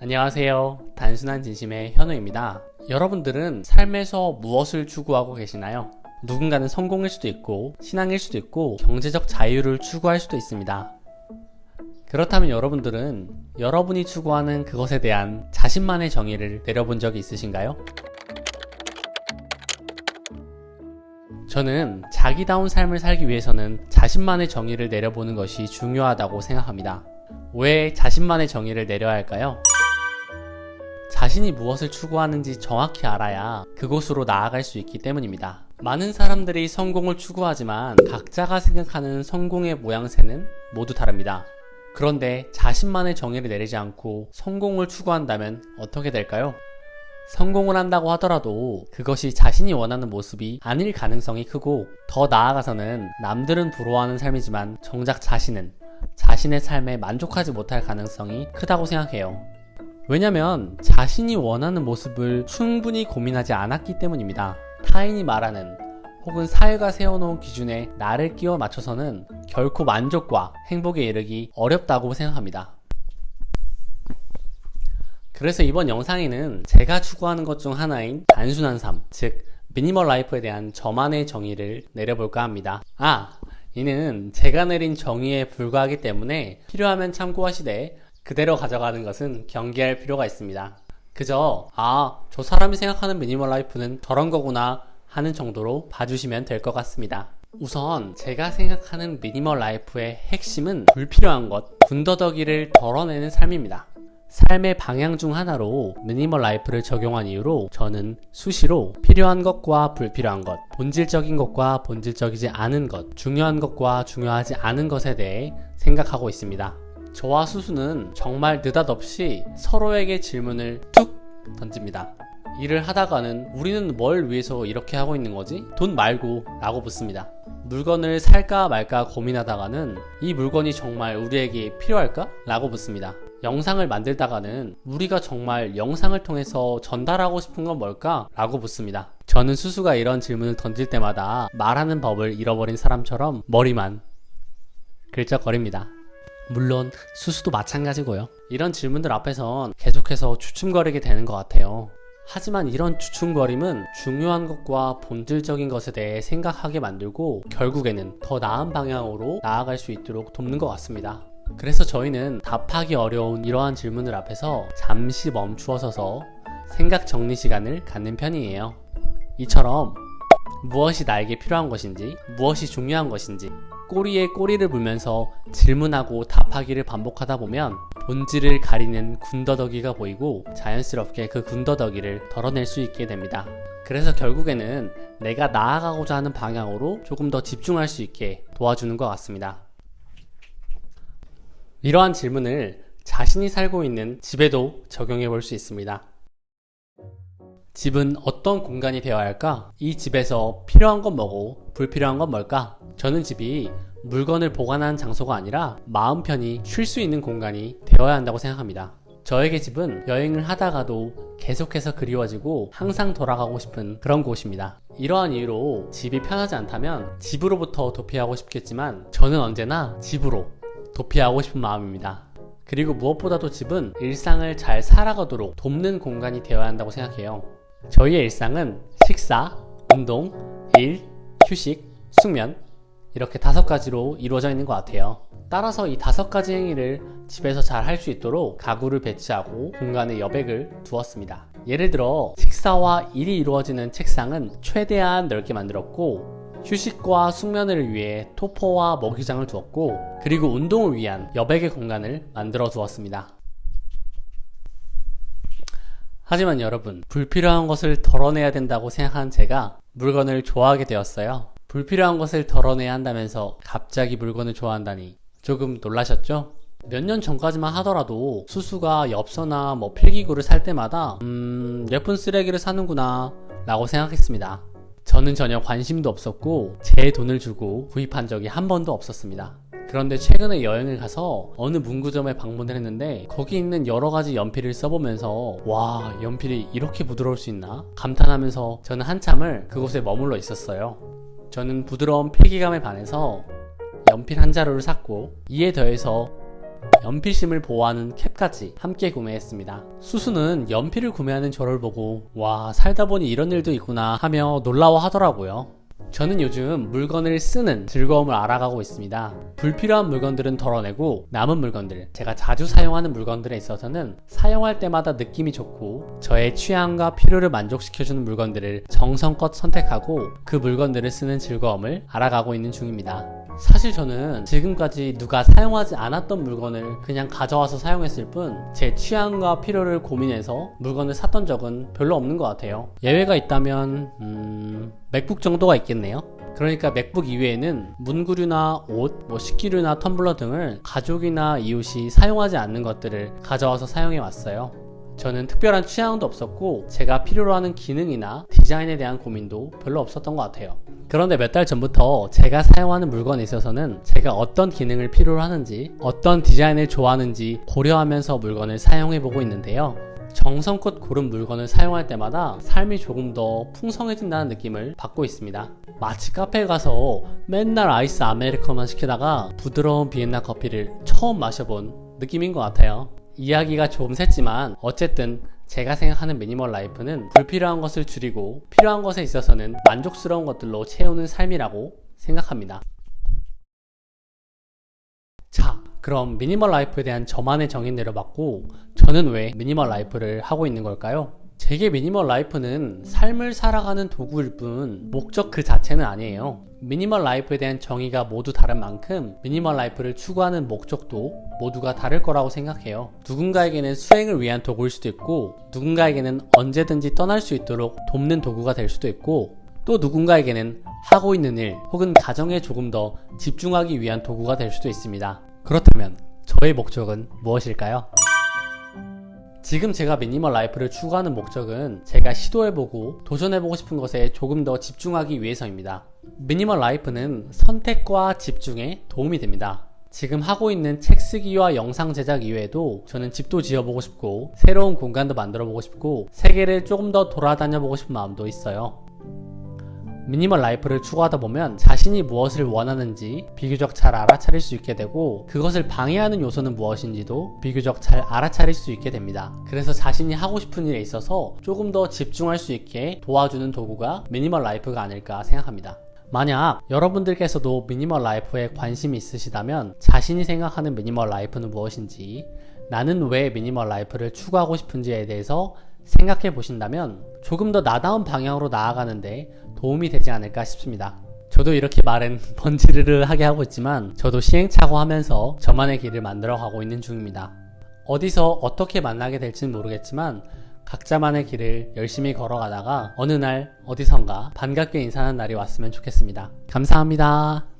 안녕하세요. 단순한 진심의 현우입니다. 여러분들은 삶에서 무엇을 추구하고 계시나요? 누군가는 성공일 수도 있고, 신앙일 수도 있고, 경제적 자유를 추구할 수도 있습니다. 그렇다면 여러분들은 여러분이 추구하는 그것에 대한 자신만의 정의를 내려본 적이 있으신가요? 저는 자기다운 삶을 살기 위해서는 자신만의 정의를 내려보는 것이 중요하다고 생각합니다. 왜 자신만의 정의를 내려야 할까요? 자신이 무엇을 추구하는지 정확히 알아야 그곳으로 나아갈 수 있기 때문입니다. 많은 사람들이 성공을 추구하지만 각자가 생각하는 성공의 모양새는 모두 다릅니다. 그런데 자신만의 정의를 내리지 않고 성공을 추구한다면 어떻게 될까요? 성공을 한다고 하더라도 그것이 자신이 원하는 모습이 아닐 가능성이 크고 더 나아가서는 남들은 부러워하는 삶이지만 정작 자신은 자신의 삶에 만족하지 못할 가능성이 크다고 생각해요. 왜냐면 자신이 원하는 모습을 충분히 고민하지 않았기 때문입니다. 타인이 말하는 혹은 사회가 세워놓은 기준에 나를 끼워 맞춰서는 결코 만족과 행복에 이르기 어렵다고 생각합니다. 그래서 이번 영상에는 제가 추구하는 것 중 하나인 단순한 삶, 즉 미니멀 라이프에 대한 저만의 정의를 내려볼까 합니다. 아, 이는 제가 내린 정의에 불과하기 때문에 필요하면 참고하시되 그대로 가져가는 것은 경계할 필요가 있습니다. 그저 아, 저 사람이 생각하는 미니멀 라이프는 저런 거구나 하는 정도로 봐주시면 될 것 같습니다. 우선 제가 생각하는 미니멀 라이프의 핵심은 불필요한 것, 군더더기를 덜어내는 삶입니다. 삶의 방향 중 하나로 미니멀 라이프를 적용한 이유로 저는 수시로 필요한 것과 불필요한 것, 본질적인 것과 본질적이지 않은 것, 중요한 것과 중요하지 않은 것에 대해 생각하고 있습니다. 저와 수수는 정말 느닷없이 서로에게 질문을 툭 던집니다. 일을 하다가는 우리는 뭘 위해서 이렇게 하고 있는 거지? 돈 말고 라고 묻습니다. 물건을 살까 말까 고민하다가는 이 물건이 정말 우리에게 필요할까? 라고 묻습니다. 영상을 만들다가는 우리가 정말 영상을 통해서 전달하고 싶은 건 뭘까? 라고 묻습니다. 저는 수수가 이런 질문을 던질 때마다 말하는 법을 잃어버린 사람처럼 머리만 긁적거립니다. 물론 수수도 마찬가지고요. 이런 질문들 앞에선 계속해서 주춤거리게 되는 것 같아요. 하지만 이런 주춤거림은 중요한 것과 본질적인 것에 대해 생각하게 만들고 결국에는 더 나은 방향으로 나아갈 수 있도록 돕는 것 같습니다. 그래서 저희는 답하기 어려운 이러한 질문을 앞에서 잠시 멈추어 서서 생각 정리 시간을 갖는 편이에요. 이처럼 무엇이 나에게 필요한 것인지, 무엇이 중요한 것인지, 꼬리에 꼬리를 물면서 질문하고 답하기를 반복하다 보면 본질을 가리는 군더더기가 보이고 자연스럽게 그 군더더기를 덜어낼 수 있게 됩니다. 그래서 결국에는 내가 나아가고자 하는 방향으로 조금 더 집중할 수 있게 도와주는 것 같습니다. 이러한 질문을 자신이 살고 있는 집에도 적용해 볼 수 있습니다. 집은 어떤 공간이 되어야 할까? 이 집에서 필요한 건 뭐고 불필요한 건 뭘까? 저는 집이 물건을 보관하는 장소가 아니라 마음 편히 쉴 수 있는 공간이 되어야 한다고 생각합니다. 저에게 집은 여행을 하다가도 계속해서 그리워지고 항상 돌아가고 싶은 그런 곳입니다. 이러한 이유로 집이 편하지 않다면 집으로부터 도피하고 싶겠지만 저는 언제나 집으로 도피하고 싶은 마음입니다. 그리고 무엇보다도 집은 일상을 잘 살아가도록 돕는 공간이 되어야 한다고 생각해요. 저희의 일상은 식사, 운동, 일, 휴식, 숙면 이렇게 다섯 가지로 이루어져 있는 것 같아요. 따라서 이 다섯 가지 행위를 집에서 잘 할 수 있도록 가구를 배치하고 공간에 여백을 두었습니다. 예를 들어 식사와 일이 이루어지는 책상은 최대한 넓게 만들었고 휴식과 숙면을 위해 토퍼와 먹이장을 두었고 그리고 운동을 위한 여백의 공간을 만들어 두었습니다. 하지만 여러분, 불필요한 것을 덜어내야 된다고 생각한 제가 물건을 좋아하게 되었어요. 불필요한 것을 덜어내야 한다면서 갑자기 물건을 좋아한다니 조금 놀라셨죠? 몇 년 전까지만 하더라도 수수가 엽서나 뭐 필기구를 살 때마다 음, 예쁜 쓰레기를 사는구나 라고 생각했습니다. 저는 전혀 관심도 없었고 제 돈을 주고 구입한 적이 한 번도 없었습니다. 그런데 최근에 여행을 가서 어느 문구점에 방문을 했는데 거기 있는 여러 가지 연필을 써보면서 와 연필이 이렇게 부드러울 수 있나 감탄하면서 저는 한참을 그곳에 머물러 있었어요. 저는 부드러운 필기감에 반해서 연필 한 자루를 샀고 이에 더해서 연필심을 보호하는 캡까지 함께 구매했습니다. 수수는 연필을 구매하는 저를 보고 와 살다 보니 이런 일도 있구나 하며 놀라워 하더라고요. 저는 요즘 물건을 쓰는 즐거움을 알아가고 있습니다. 불필요한 물건들은 덜어내고 남은 물건들, 제가 자주 사용하는 물건들에 있어서는 사용할 때마다 느낌이 좋고 저의 취향과 필요를 만족시켜주는 물건들을 정성껏 선택하고 그 물건들을 쓰는 즐거움을 알아가고 있는 중입니다. 사실 저는 지금까지 누가 사용하지 않았던 물건을 그냥 가져와서 사용했을 뿐 제 취향과 필요를 고민해서 물건을 샀던 적은 별로 없는 것 같아요. 예외가 있다면 음, 맥북 정도가 있겠네요. 그러니까 맥북 이외에는 문구류나 옷, 뭐 식기류나 텀블러 등을 가족이나 이웃이 사용하지 않는 것들을 가져와서 사용해 왔어요. 저는 특별한 취향도 없었고 제가 필요로 하는 기능이나 디자인에 대한 고민도 별로 없었던 것 같아요. 그런데 몇 달 전부터 제가 사용하는 물건에 있어서는 제가 어떤 기능을 필요로 하는지 어떤 디자인을 좋아하는지 고려하면서 물건을 사용해 보고 있는데요. 정성껏 고른 물건을 사용할 때마다 삶이 조금 더 풍성해진다는 느낌을 받고 있습니다. 마치 카페에 가서 맨날 아이스 아메리카노만 시키다가 부드러운 비엔나 커피를 처음 마셔본 느낌인 것 같아요. 이야기가 좀 샜지만 어쨌든 제가 생각하는 미니멀 라이프는 불필요한 것을 줄이고 필요한 것에 있어서는 만족스러운 것들로 채우는 삶이라고 생각합니다. 자, 그럼 미니멀 라이프에 대한 저만의 정의 내려봤고 저는 왜 미니멀 라이프를 하고 있는 걸까요? 제게 미니멀 라이프는 삶을 살아가는 도구일 뿐 목적 그 자체는 아니에요. 미니멀 라이프에 대한 정의가 모두 다른 만큼 미니멀 라이프를 추구하는 목적도 모두가 다를 거라고 생각해요. 누군가에게는 수행을 위한 도구일 수도 있고 누군가에게는 언제든지 떠날 수 있도록 돕는 도구가 될 수도 있고 또 누군가에게는 하고 있는 일 혹은 가정에 조금 더 집중하기 위한 도구가 될 수도 있습니다. 그렇다면 저의 목적은 무엇일까요? 지금 제가 미니멀 라이프를 추구하는 목적은 제가 시도해보고 도전해보고 싶은 것에 조금 더 집중하기 위해서입니다. 미니멀 라이프는 선택과 집중에 도움이 됩니다. 지금 하고 있는 책 쓰기와 영상 제작 이외에도 저는 집도 지어보고 싶고 새로운 공간도 만들어보고 싶고 세계를 조금 더 돌아다녀보고 싶은 마음도 있어요. 미니멀 라이프를 추구하다 보면 자신이 무엇을 원하는지 비교적 잘 알아차릴 수 있게 되고 그것을 방해하는 요소는 무엇인지도 비교적 잘 알아차릴 수 있게 됩니다. 그래서 자신이 하고 싶은 일에 있어서 조금 더 집중할 수 있게 도와주는 도구가 미니멀 라이프가 아닐까 생각합니다. 만약 여러분들께서도 미니멀 라이프에 관심이 있으시다면 자신이 생각하는 미니멀 라이프는 무엇인지 나는 왜 미니멀 라이프를 추구하고 싶은지에 대해서 생각해 보신다면 조금 더 나다운 방향으로 나아가는데 도움이 되지 않을까 싶습니다. 저도 이렇게 말은 번지르르 하게 하고 있지만 저도 시행착오 하면서 저만의 길을 만들어 가고 있는 중입니다. 어디서 어떻게 만나게 될지는 모르겠지만 각자만의 길을 열심히 걸어가다가 어느 날 어디선가 반갑게 인사하는 날이 왔으면 좋겠습니다. 감사합니다.